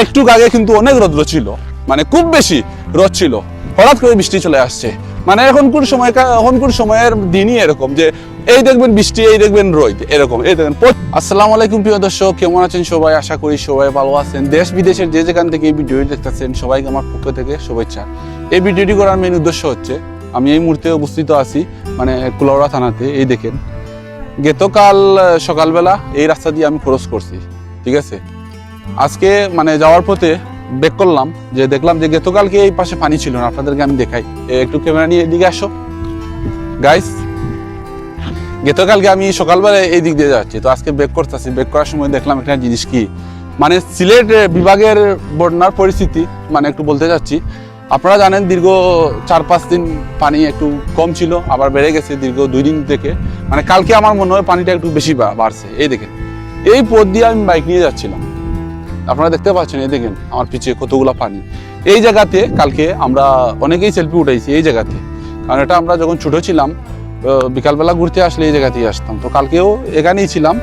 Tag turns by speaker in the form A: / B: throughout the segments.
A: একটু আগে কিন্তু অনেক রৌদ্র ছিল মানে খুব বেশি রোদ ছিল। হঠাৎ করে বৃষ্টি চলে আসছে। মানে এখনকার সময় এখনকার সময়ের দিনই এরকম যে, এই দেখবেন বৃষ্টি, এই দেখবেন রোদ, এরকম, এই দেখবেন আসসালামু আলাইকুম প্রিয় দর্শক, কেমন আছেন সবাই? আশা করি সবাই ভালো আছেন। দেশ বিদেশের যে যেখান থেকে এই ভিডিওটি দেখতেছেন, সবাইকে আমার পক্ষ থেকে শুভেচ্ছা। এই ভিডিওটি করার মেন উদ্দেশ্য হচ্ছে, আমি এই মুহূর্তে উপস্থিত আছি মানে কুলাউড়া থানাতে, এই দেখেন। গতকাল, সকালবেলা এই রাস্তা দিয়ে আমি ক্রস করছি, ঠিক আছে? আজকে মানে যাওয়ার পথে বেক করলাম, যে দেখলাম যে গতকালকে এই পাশে পানি ছিল না, আপনাদেরকে আমি দেখাই। একটু ক্যামেরা নিয়ে এদিকে আসো। গাইস গতকালকে আমি সকালবেলা এই দিক দিয়ে যাচ্ছি, তো আজকে বেক করতেছি। বেক করার সময় দেখলাম একটা জিনিস কি? মানে সিলেট বিভাগের বন্যার পরিস্থিতি মানে একটু বলতে যাচ্ছি আপনারা জানেন দীর্ঘ চার পাঁচ দিন পানি একটু কম ছিল, আবার বেড়ে গেছে দীর্ঘ দুই দিন থেকে। মানে কালকে আমার মনে হয় পানিটা একটু বেশি বাড়ছে। এই দেখেন, এই পথ দিয়ে আমি বাইক নিয়ে যাচ্ছিলাম। আপনারা দেখতে পাচ্ছেন, এই দেখেন, আমার পিছিয়ে কতগুলো পানি। এই জায়গাতে কালকে আমরা অনেকেই সেলফি উঠাইছি এই জায়গাতে। কারণ এটা আমরা যখন ছোটো ছিলাম বিকালবেলা ঘুরতে আসলে এই জায়গাতেই আসতাম। তো কালকেও এখানেই ছিলাম,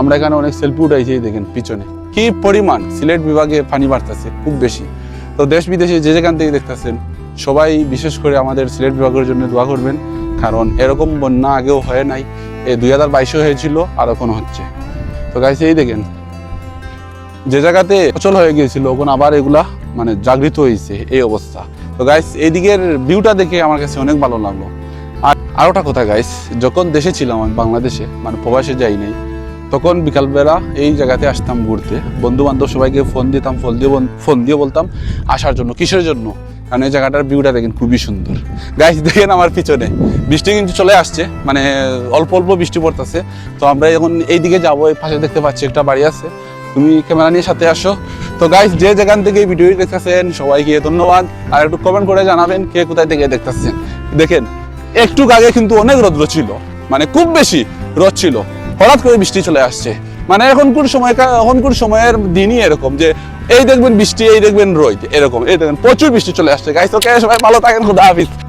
A: আমরা এখানে অনেক সেলফি উঠাইছি, এই দেখেন, পিছনে। কি পরিমাণ, সিলেট বিভাগে পানি বাড়তেছে, খুব বেশি। তো দেশ বিদেশে যে যেখান থেকে দেখতেছেন, সবাই বিশেষ করে আমাদের সিলেট বিভাগের জন্য দোয়া করবেন, কারণ এরকম বন্যা আগেও হয় নাই, এই দুই হাজার বাইশে হয়েছিল, আর এখনও হচ্ছে। তো গাইছে এই দেখেন যে জায়গাতে অচল হয়ে গিয়েছিল, ওখানে আবার এগুলা মানে জাগৃত হয়েছে, এই অবস্থা। তো গাইস এইদিকের ভিউটা দেখে আমার কাছে অনেক ভালো লাগল। আর আরোটা কথা গাইস যখন দেশে ছিলাম আমি, বাংলাদেশে মানে প্রবাসে যাই নাই, তখন বিকালবেলা এই জায়গাতে আসতাম ঘুরতে। বন্ধু বান্ধব সবাইকে ফোন দিতাম ফোন দিয়ে ফোন দিয়ে বলতাম, আসার জন্য, কিসের জন্য? কারণ এই জায়গাটার ভিউটা দেখেন খুবই সুন্দর। গাইস দেখেন আমার পিছনে, বৃষ্টি কিন্তু চলে আসছে মানে অল্প অল্প বৃষ্টি পড়তেছে। তো আমরা এখন এইদিকে যাব, এই পাশে দেখতে পাচ্ছি একটা বাড়ি আছে। তুমি ক্যামেরা নিয়ে সাথে আসো। তো গাইস যে যেখান থেকে এই ভিডিওটি দেখতেছেন, সবাইকে ধন্যবাদ। আর একটু কমেন্ট করে জানাবেন কে কোথায় থেকে দেখতেছেন। দেখেন, একটু আগে কিন্তু অনেক রৌদ্র ছিল মানে খুব বেশি রোদ ছিল। হঠাৎ করে বৃষ্টি চলে আসছে। মানে এখনকার সময় এখনকার সময়ের দিনই এরকম যে এই দেখবেন বৃষ্টি, এই দেখবেন রোদ, এরকম, এই দেখবেন প্রচুর বৃষ্টি চলে আসছে। গাইস ওকে সবাই ভালো থাকেন, খুদা হাফিজ।